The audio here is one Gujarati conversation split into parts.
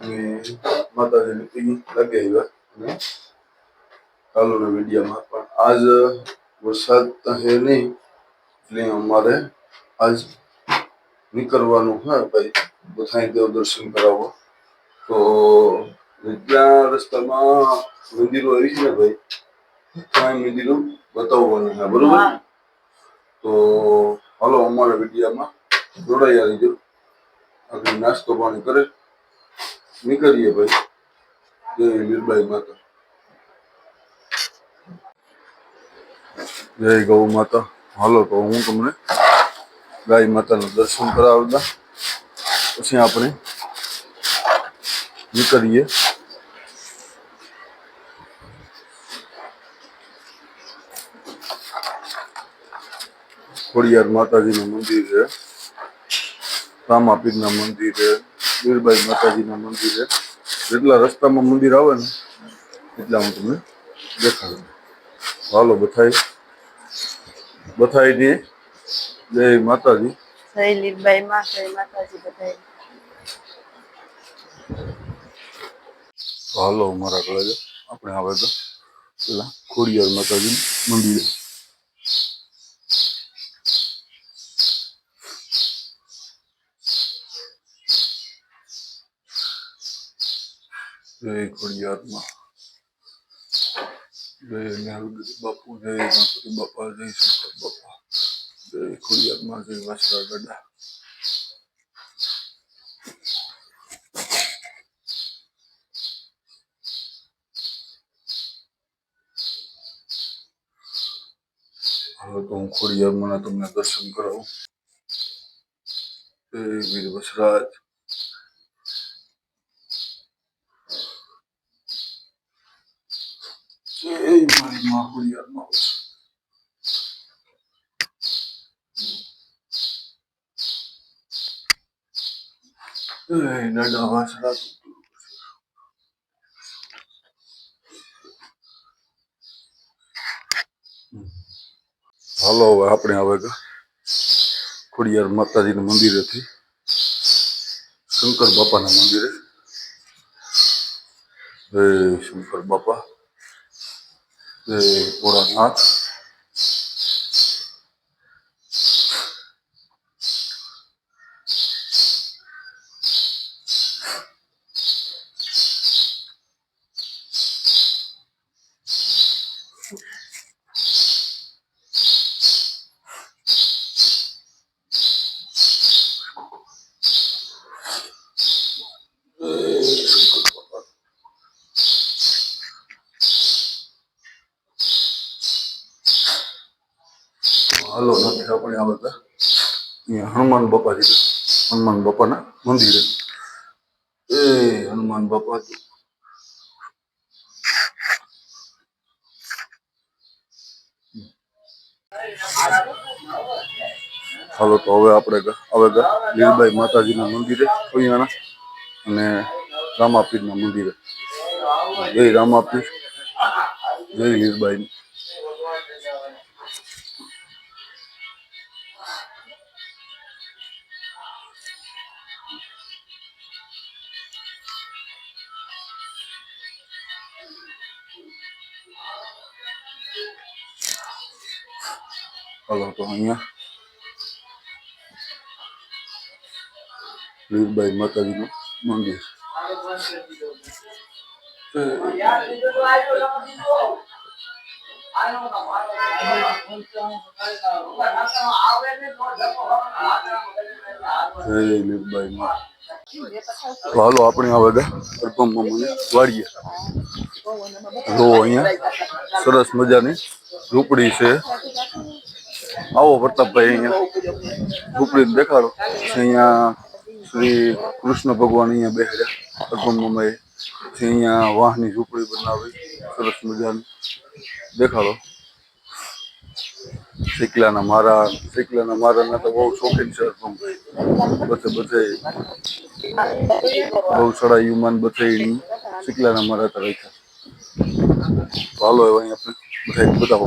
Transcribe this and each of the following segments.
અને માતાજીને પી લાગી આવ્યા. અને કાલોના વિડીયામાં પણ આજ વરસાદ તહે હે નહીં એટલે અમારે આજ નીકળવાનું હા ભાઈ બધાય દેવ દર્શન કરાવો. તો ત્યાં રસ્તામાં મંદિરો આવી છે ને ભાઈ ત્યાં મંદિરો બતાવવાના છે બરોબર? તો હાલો અમારા વિડીયામાં જોડાઈ રહીજો. આગળ નાસ્તો પાણી કરે. નીકળીએ ભાઈ. જય વીરબાઈ માતા. જય ગૌ માતા. હાલો તો હું તમને ગાય માતાનું દર્શન કરાવતા. પછી આપણે નીકળીએ. ખોડિયાર માતાજીનું મંદિર છે. રામાપીરના મંદિર છે વીરબાઈ માતાજીના મંદિર છે. જેટલા રસ્તામાં મંદિર આવે ને એટલા હું તમને દેખાડું. હાલો બથાઈ બથાઈ ની જય માતાજી. જય લીલબાઈ માં જય માતાજી હાલો મારા કળે આપણે આવે તો પેલા ખોડિયાર માતાજી મંદિરે જય ખોડિયારમાં જય નેહલગીરી બાપુ જય ગણપતિ બાપા જય શંકર બાપા જય ખોડિયારમાં જય વાસરા દાદા હવે તો હું ખોડિયારમાં તમને દર્શન કરાવું જય વીર વસરાજ જય મારી માં ખોડિયારમાં વસ જય દાદા વાસરા હાલો, હવે આપણે હવે ખોડિયાર માતાજીના મંદિરેથી શંકર બાપાના મંદિરે. શંકર બાપા. Äh, oder Arzt હાલો નથી આપણે આ બધા અહીંયા હનુમાન બાપાજી હનુમાન બાપાના મંદિરે. એ હનુમાન બાપાજી હાલો, તો હવે આપણે હવે લીલબાઈ માતાજીના મંદિરે, અહીંયાના, અને રામાપીરના મંદિરે. જય રામાપીર, જય લીલબાઈ હાલો તો અહીંયા લીલબાઈ માતાજીનું મંદિર હાલો આપણે આ બધા અલ્પમમાં મને વાળીએ જો અહીંયા સરસ મજાની ઝૂંપડી છે આવો પ્રતાપભાઈ અહીંયા. ઝૂંપડી દેખાડો. અહીંયા શ્રી કૃષ્ણ ભગવાન અહીંયા બેહ્યા. અગમમય અહીંયા વાહની ઝૂંપડી બનાવી. સરસ મજાની. દેખાડો. શીકલાના મારા શીકલાના મારાના તો બહુ શોખીન છે અર્પણભાઈ. બધે બધે. બહુ સડા યુમાન બધે શીકલાના મારા તો રાખ્યા. ચાલો એવા અહીંયા આપણે બધા બતાવો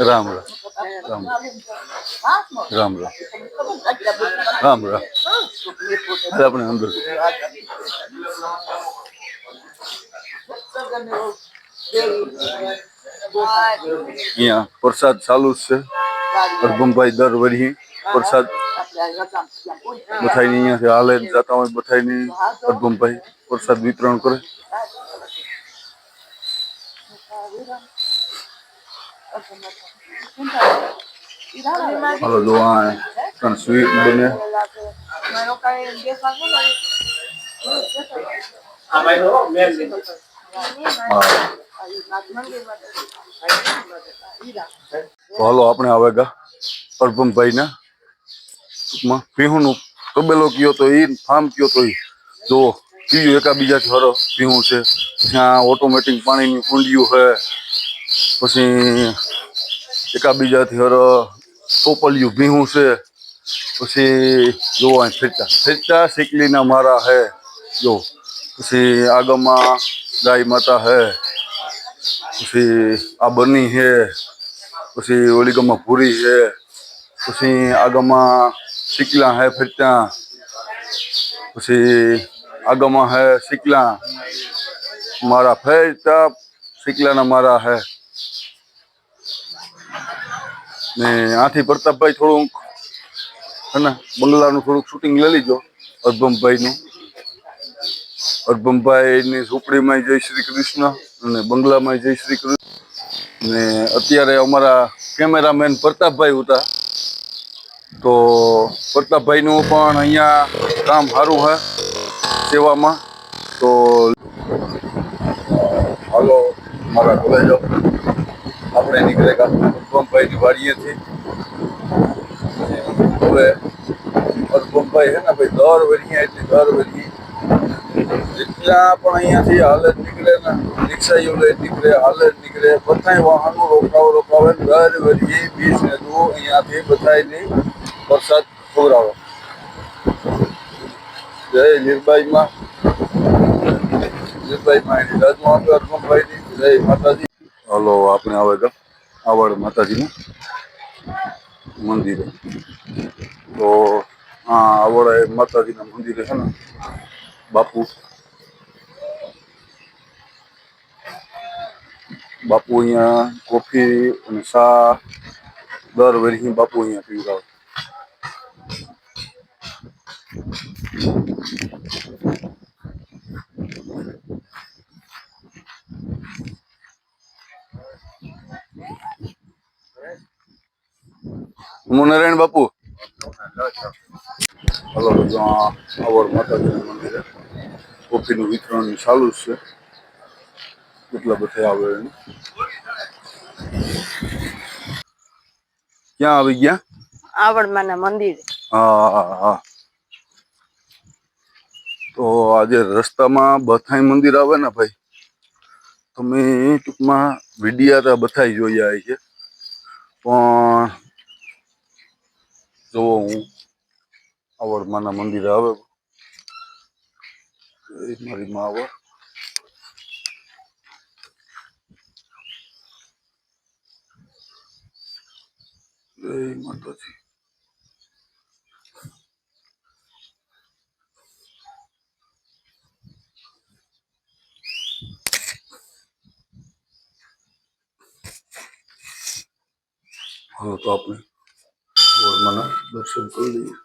राम राम। राम राम। राम राम। राम राम अपने अंदर प्रसाद चालू से, और मुंबई दर वही प्रसाद। बताई यहाँ हाल जाता हूँ बताई नहीं और मुंबई प्रसाद वितरण करे। હાલો જો આ ત્રણ સ્વીટ બને હા તો હાલો આપણે આવે ગા અર્પમભાઈના ટૂંકમાં પીહુનું તબેલો કયો તો એ ફાર્મ કયો તો એ જુઓ કયું એકાબીજાથી હરો પીહું છે ત્યાં ઓટોમેટિક પાણીની કુંડીઓ છે પછી એકાબીજાથી હરો ટોપલિયું ભીહું છે પછી જુઓ અહીં ફેરતા ફેરતા શીકલીના મારા હે જો પછી આગળમાં ગાય માતા હે પછી આ બની છે પછી ઓલી ગામમાં ભૂરી છે પછી આગળમાં શીકલા હે ફરતા પછી આગળમાં હે શીકલા મારા ફેરતા શીકલાના મારા હે ને આથી પ્રતાપભાઈ થોડુંક, હે ને, બંગલાનું થોડુંક શૂટિંગ લઈ લીજો અર્ભમભાઈનું અર્ભમભાઈની ઝૂંપડીમાં જય શ્રી કૃષ્ણ અને બંગલામાં જય શ્રી કૃષ્ણ. ને અત્યારે અમારા કેમેરામેન પ્રતાપભાઈ હતા. તો પ્રતાપભાઈનું પણ અહીંયા કામ સારું છે સેવામાં. તો હાલો, મારા ઘરે જાઓ આપણે નીકળે અર્પમભાઈની વાડીએથી હવે અર્પમભાઈ છે ને ભાઈ દર વરી એટલી દર વરી જેટલા પણ અહીંયાથી હાલ જ નીકળે ને રિક્ષાઈઓ લઈ નીકળે હાલ જ નીકળે બધાય વાહનો રોકાવ રોકાવે ને દર વરી બીસ ને દો અહીંયાથી બધાયની વરસાદ ખવડાવે જય લીરબાઈમાં લીરબાઈમાં એની રાજમાં આપે અર્પમભાઈની જય માતાજી હલો આપણે આવે ગા આવડ માતાજીનું મંદિર. તો હા આવડા એ માતાજીના મંદિરે છે ને, બાપુ. બાપુ અહીંયા કોફી અને ચા દર વર્ષે બાપુ અહીંયા પીવડાવે. હું નારાયણ બાપુ. હલો તો આ આવડ માતાજીના મંદિરે કોફીનું વિતરણ ચાલુ જ છે. કેટલા બધા આવે એને ક્યાં આવી ગયા? આવડમાના મંદિર. હા હા હા. તો આજે રસ્તામાં બથાઈ મંદિર આવે ને ભાઈ? તમે ટૂંકમાં વિડિયા તો બથાઈ જોઈ આવી છે પણ જોવો હું. આવડમાના મંદિરે આવે. મારી માં આવે. માતાજી. તો આપણે વર્માના દર્શન કરી લઈએ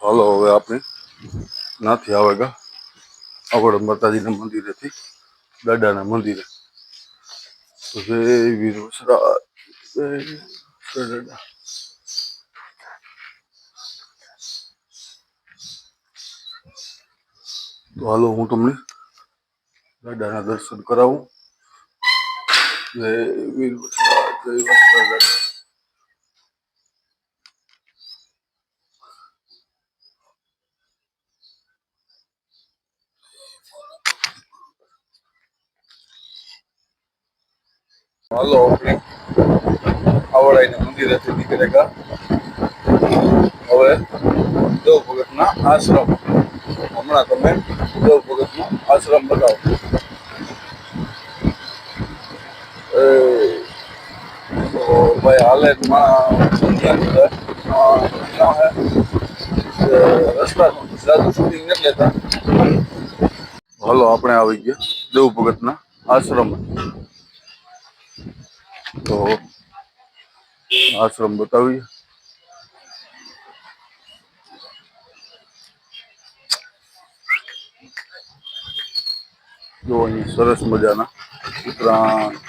હાલો હવે આપણે નાથી આવે ગા આપણે માતાજીના મંદિરેથી દાદાના મંદિરે તો જય વીર વસરાજ જય વસરા દાદા તો હાલો હું તમને દાદાના દર્શન કરાવું. જય હાલો આવડાઈના મંદિરેથી નીકળેગા હવે દેવ ભગતના આશ્રમ હમણાં તમે દેવ ભગતનો આશ્રમ બતાવો એ તો ભાઈ હાલે માં ક્યાં બધા ક્યાં હે કે લેતા. હાલો, આપણે આવી ગયા દેવ ભગતના આશ્રમ. તો આશ્રમ બતાવીએ. જો અહીં સરસ મજાના ઉત્તરાયણ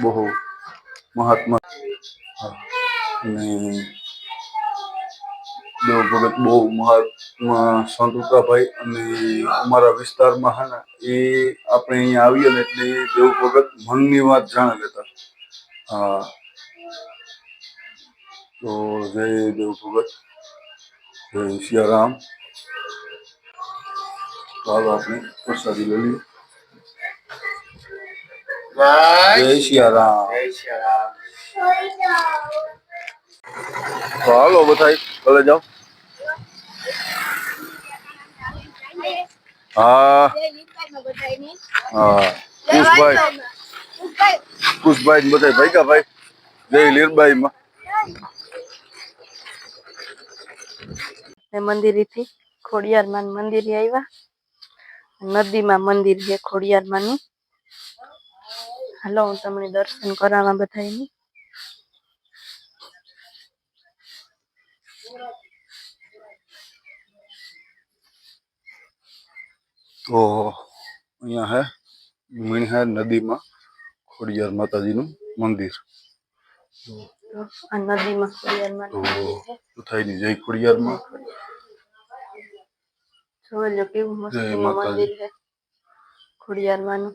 બહુ મહાત્મા. અને દેવ ભગત બહુ મહાત્મા સંતુકાભાઈ અને અમારા વિસ્તારમાં હે એ આપણે અહીંયા આવીએ ને એટલે દેવ ભગત મનની વાત જાણે લેતા. હા. તો જય દેવ ભગત, જય સિયારામ. રામ હાલો આપણે પ્રસાદી લઈ લઈએ. જય સિયારામ તો હાલો બધા ભલે જાઓ હા હા કુશભાઈ કુશભાઈ ને બધા ભેગા ભાઈ જય લીરબાઈ માં ને મંદિરેથી ખોડિયારમાં મંદિરે આવ્યા નદીમાં મંદિર છે ખોડિયારમાંનું હાલો હું તમને દર્શન કરાવવા બધાને તો અહીંયા હે મીણહે નદીમાં ખોડિયાર માતાજીનું મંદિર. નદીમાં ખોડિયારમાં બધાયની જય ખોડિયારમાં. જોઈ લો કેવું મસ્ત મંદિર છે ખોડિયારમાંનું.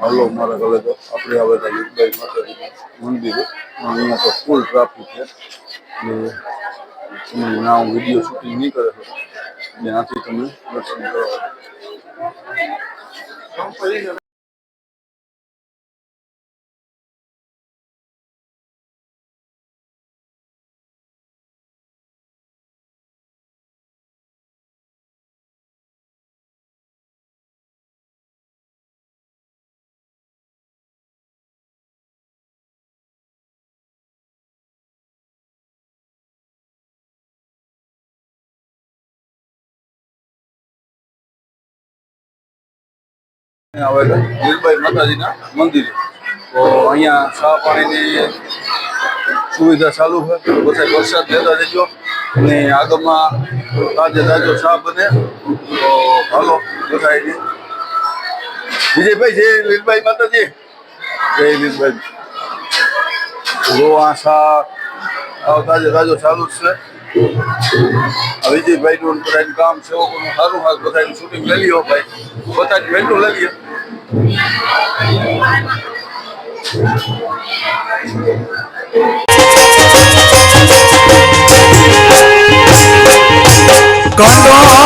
હાલો, મારા કલેજો આપણે આવે તો લીલબાઈ માતાજીના મંદિરે અહીંયા તો ફૂલ ટ્રાફિક છે. એટલે હું વીડિયો શૂટિંગ નહીં કરે ત્યાંથી તમે દર્શન કરાવો આવેલા માતાજીના મંદિરે. તો અહીંયા ચા પાણીની સુવિધા ચાલુ છે બધા વરસાદ લેતા રહેજો અને આગળમાં તાજે તાજો ચા બને, તો હાલો બધા. વિજયભાઈ, જય લીલભાઈ માતાજી. જય લીલભાઈ. જો આ આવ તાજે તાજો ચાલુ જ છે. આ વિજયભાઈનું બધાનું કામ છે સારું હાલ બધાનું શૂટિંગ લઈ લ્યો ભાઈ. બધાની ભેટું લઈ લ્યો. કંડોરણા